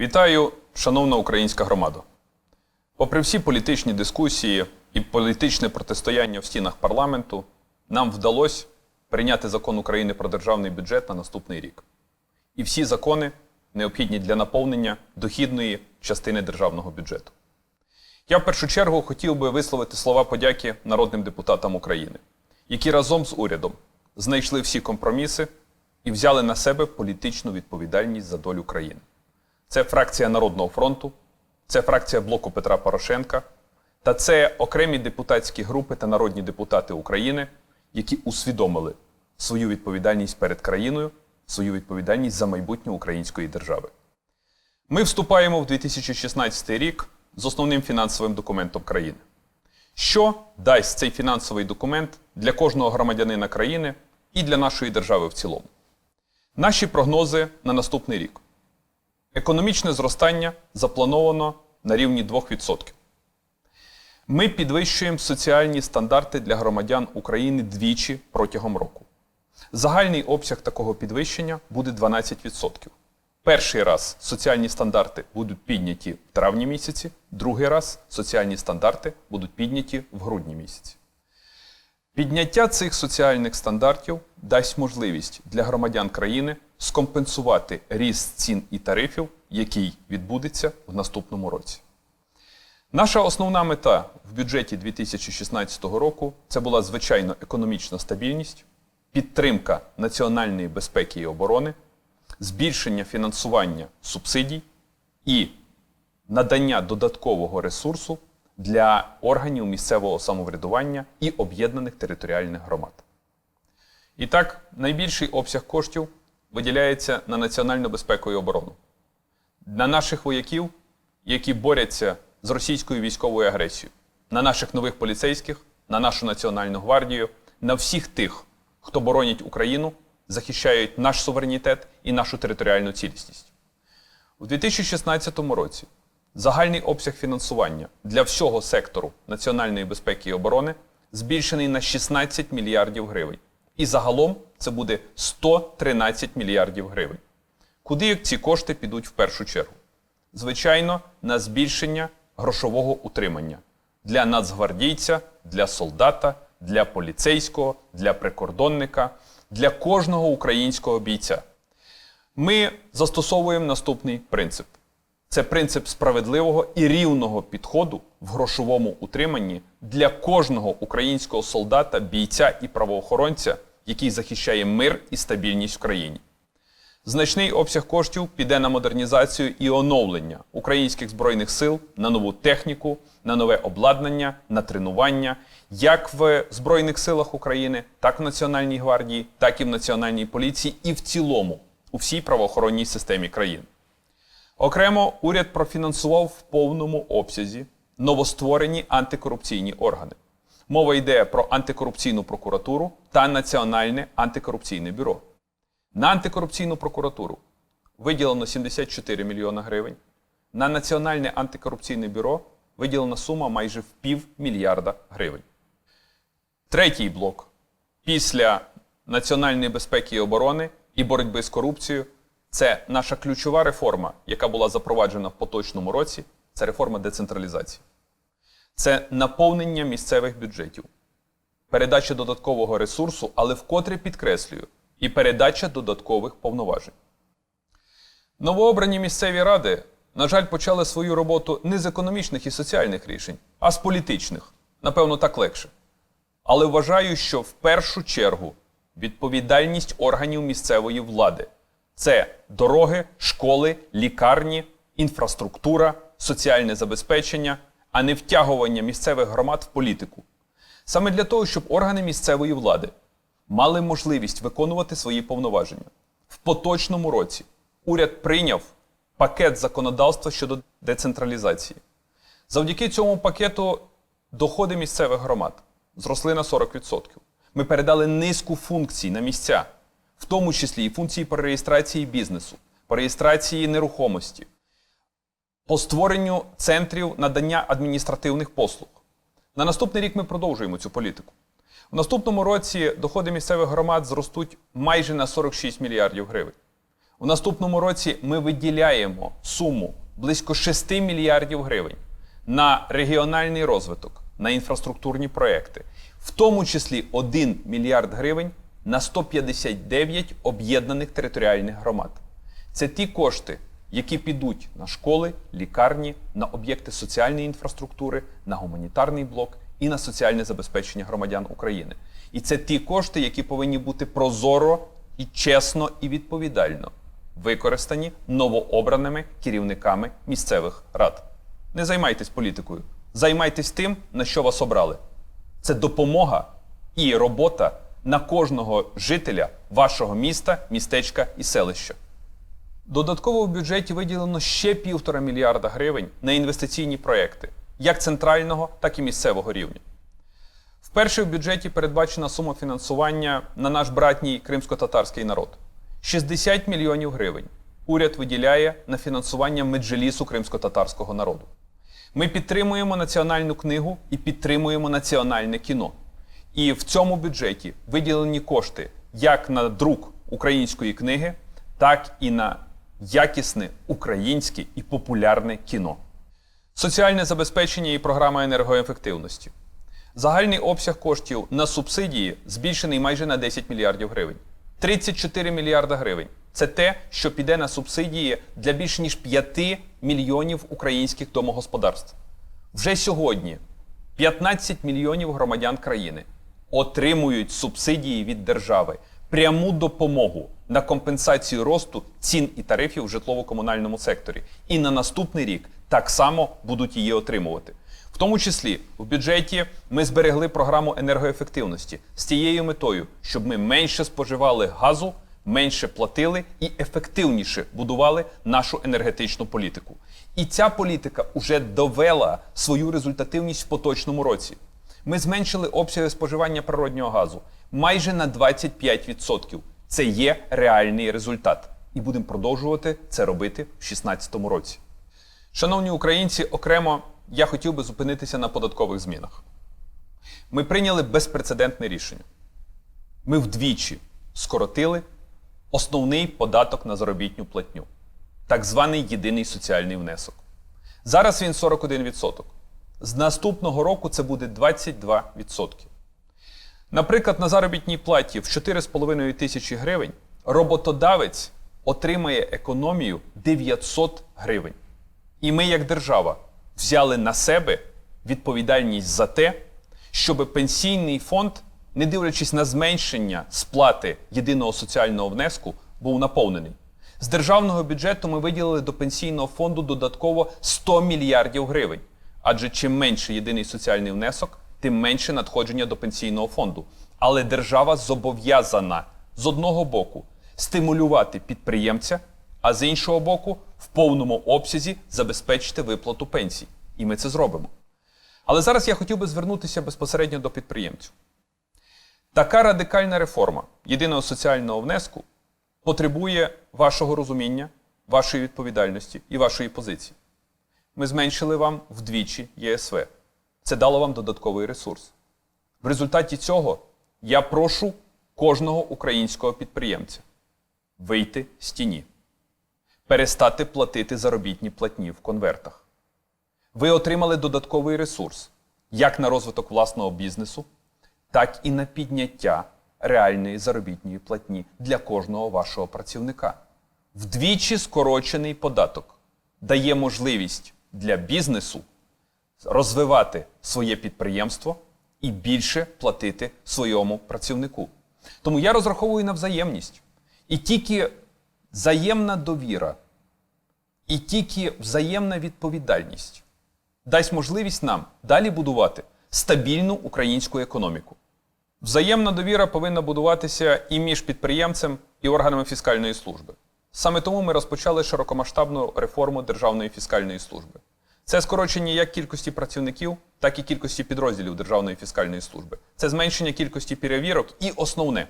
Вітаю, шановна українська громада. Попри всі політичні дискусії і політичне протистояння в стінах парламенту, нам вдалося прийняти закон України про державний бюджет на наступний рік. І всі закони необхідні для наповнення дохідної частини державного бюджету. Я в першу чергу хотів би висловити слова подяки народним депутатам України, які разом з урядом знайшли всі компроміси і взяли на себе політичну відповідальність за долю країни. Це фракція Народного фронту, це фракція блоку Петра Порошенка, та це окремі депутатські групи та народні депутати України, які усвідомили свою відповідальність перед країною, свою відповідальність за майбутнє української держави. Ми вступаємо в 2016 рік з основним фінансовим документом країни. Що дасть цей фінансовий документ для кожного громадянина країни і для нашої держави в цілому? Наші прогнози на наступний рік. Економічне зростання заплановано на рівні 2%. Ми підвищуємо соціальні стандарти для громадян України двічі протягом року. Загальний обсяг такого підвищення буде 12%. Перший раз соціальні стандарти будуть підняті в травні місяці, другий раз соціальні стандарти будуть підняті в грудні місяці. Підняття цих соціальних стандартів дасть можливість для громадян країни скомпенсувати ріст цін і тарифів, який відбудеться в наступному році. Наша основна мета в бюджеті 2016 року це була звичайно економічна стабільність, підтримка національної безпеки і оборони, збільшення фінансування субсидій і надання додаткового ресурсу для органів місцевого самоврядування і об'єднаних територіальних громад. І так, найбільший обсяг коштів виділяється на національну безпеку і оборону, на наших вояків, які борються з російською військовою агресією, на наших нових поліцейських, на нашу Національну гвардію, на всіх тих, хто боронять Україну, захищають наш суверенітет і нашу територіальну цілісність. У 2016 році загальний обсяг фінансування для всього сектору національної безпеки і оборони збільшений на 16 мільярдів гривень. І загалом це буде 113 мільярдів гривень. Куди ці кошти підуть в першу чергу? Звичайно, на збільшення грошового утримання для нацгвардійця, для солдата, для поліцейського, для прикордонника, для кожного українського бійця. Ми застосовуємо наступний принцип: це принцип справедливого і рівного підходу в грошовому утриманні для кожного українського солдата, бійця і правоохоронця, який захищає мир і стабільність в країні. Значний обсяг коштів піде на модернізацію і оновлення українських збройних сил на нову техніку, на нове обладнання, на тренування, як в Збройних силах України, так в Національній гвардії, так і в Національній поліції, і в цілому у всій правоохоронній системі країни. Окремо, уряд профінансував в повному обсязі новостворені антикорупційні органи. Мова йде про антикорупційну прокуратуру та Національне антикорупційне бюро. На антикорупційну прокуратуру виділено 74 мільйона гривень. На Національне антикорупційне бюро виділена сума майже в пів мільярда гривень. Третій блок після національної безпеки і оборони і боротьби з корупцією це наша ключова реформа, яка була запроваджена в поточному році. Це реформа децентралізації. Це наповнення місцевих бюджетів, передача додаткового ресурсу, але вкотре підкреслюю, і передача додаткових повноважень. Новообрані місцеві ради, на жаль, почали свою роботу не з економічних і соціальних рішень, а з політичних. Напевно, так легше. Але вважаю, що в першу чергу відповідальність органів місцевої влади це дороги, школи, лікарні, інфраструктура, соціальне забезпечення, а не втягування місцевих громад в політику. Саме для того, щоб органи місцевої влади мали можливість виконувати свої повноваження. В поточному році уряд прийняв пакет законодавства щодо децентралізації. Завдяки цьому пакету доходи місцевих громад зросли на 40%. Ми передали низку функцій на місця, в тому числі і функції по реєстрації бізнесу, по реєстрації нерухомості, по створенню центрів надання адміністративних послуг. На наступний рік ми продовжуємо цю політику. У наступному році доходи місцевих громад зростуть майже на 46 мільярдів гривень. У наступному році ми виділяємо суму близько 6 мільярдів гривень на регіональний розвиток, на інфраструктурні проекти, в тому числі 1 мільярд гривень на 159 об'єднаних територіальних громад. Це ті кошти, які підуть на школи, лікарні, на об'єкти соціальної інфраструктури, на гуманітарний блок і на соціальне забезпечення громадян України. І це ті кошти, які повинні бути прозоро і чесно і відповідально використані новообраними керівниками місцевих рад. Не займайтесь політикою, займайтесь тим, на що вас обрали. Це допомога і робота на кожного жителя вашого міста, містечка і селища. Додатково в бюджеті виділено ще півтора мільярда гривень на інвестиційні проекти, як центрального, так і місцевого рівня. Вперше в бюджеті передбачена сума фінансування на наш братній кримсько-татарський народ 60 мільйонів гривень. Уряд виділяє на фінансування меджелісу кримсько-татарського народу. Ми підтримуємо національну книгу і підтримуємо національне кіно. І в цьому бюджеті виділені кошти як на друк української книги, так і на якісне українське і популярне кіно. Соціальне забезпечення і програма енергоефективності. Загальний обсяг коштів на субсидії збільшений майже на 10 мільярдів гривень. 34 мільярда гривень це те, що піде на субсидії для більш ніж 5 мільйонів українських домогосподарств. Вже сьогодні 15 мільйонів громадян країни отримують субсидії від держави, пряму допомогу на компенсацію росту цін і тарифів в житлово-комунальному секторі. І на наступний рік так само будуть її отримувати. В тому числі в бюджеті ми зберегли програму енергоефективності з тією метою, щоб ми менше споживали газу, менше платили і ефективніше будували нашу енергетичну політику. І ця політика вже довела свою результативність в поточному році. Ми зменшили обсяги споживання природнього газу майже на 25%. Це є реальний результат. І будемо продовжувати це робити в 2016 році. Шановні українці, окремо я хотів би зупинитися на податкових змінах. Ми прийняли безпрецедентне рішення. Ми вдвічі скоротили основний податок на заробітню платню, так званий єдиний соціальний внесок. Зараз він 41%. З наступного року це буде 22%. Наприклад, на заробітній платі в 4,5 тисячі гривень роботодавець отримає економію 900 гривень. І ми, як держава, взяли на себе відповідальність за те, щоб пенсійний фонд, не дивлячись на зменшення сплати єдиного соціального внеску, був наповнений. З державного бюджету ми виділили до пенсійного фонду додатково 100 мільярдів гривень. Адже чим менше єдиний соціальний внесок, тим менше надходження до пенсійного фонду. Але держава зобов'язана з одного боку стимулювати підприємця, а з іншого боку, в повному обсязі забезпечити виплату пенсій. І ми це зробимо. Але зараз я хотів би звернутися безпосередньо до підприємців. Така радикальна реформа єдиного соціального внеску потребує вашого розуміння, вашої відповідальності і вашої позиції. Ми зменшили вам вдвічі ЄСВ. Це дало вам додатковий ресурс. В результаті цього я прошу кожного українського підприємця вийти з тіні, перестати платити заробітні платні в конвертах. Ви отримали додатковий ресурс як на розвиток власного бізнесу, так і на підняття реальної заробітної платні для кожного вашого працівника. Вдвічі скорочений податок дає можливість для бізнесу розвивати своє підприємство і більше платити своєму працівнику. Тому я розраховую на взаємність. І тільки взаємна довіра, і тільки взаємна відповідальність дасть можливість нам далі будувати стабільну українську економіку. Взаємна довіра повинна будуватися і між підприємцем і органами фіскальної служби. Саме тому ми розпочали широкомасштабну реформу Державної фіскальної служби. Це скорочення як кількості працівників, так і кількості підрозділів Державної фіскальної служби. Це зменшення кількості перевірок і основне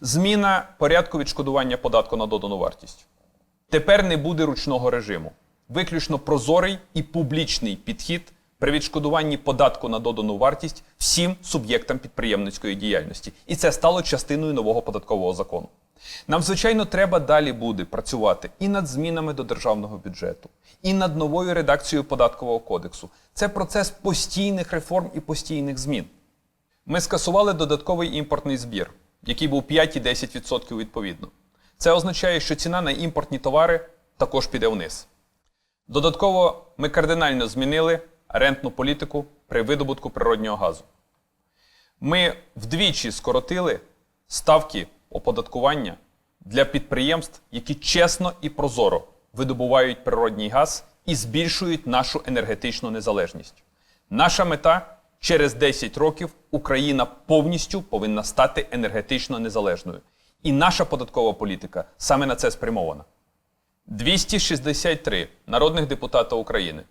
зміна порядку відшкодування податку на додану вартість. Тепер не буде ручного режиму. Виключно прозорий і публічний підхід при відшкодуванні податку на додану вартість всім суб'єктам підприємницької діяльності. І це стало частиною нового податкового закону. Нам, звичайно, треба далі буде працювати і над змінами до державного бюджету, і над новою редакцією податкового кодексу. Це процес постійних реформ і постійних змін. Ми скасували додатковий імпортний збір, який був 5-10% відповідно. Це означає, що ціна на імпортні товари також піде вниз. Додатково ми кардинально змінили рентну політику при видобутку природнього газу. Ми вдвічі скоротили ставки оподаткування для підприємств, які чесно і прозоро видобувають природній газ і збільшують нашу енергетичну незалежність. Наша мета через 10 років Україна повністю повинна стати енергетично незалежною. І наша податкова політика саме на це спрямована. 263 народних депутата України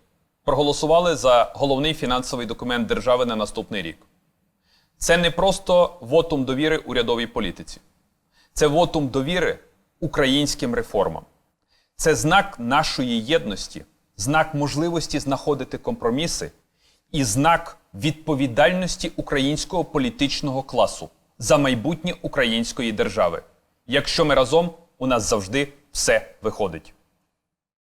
проголосували за головний фінансовий документ держави на наступний рік. Це не просто вотум довіри урядовій політиці, це вотум довіри українським реформам. Це знак нашої єдності, знак можливості знаходити компроміси і знак відповідальності українського політичного класу за майбутнє української держави. Якщо ми разом, у нас завжди все виходить.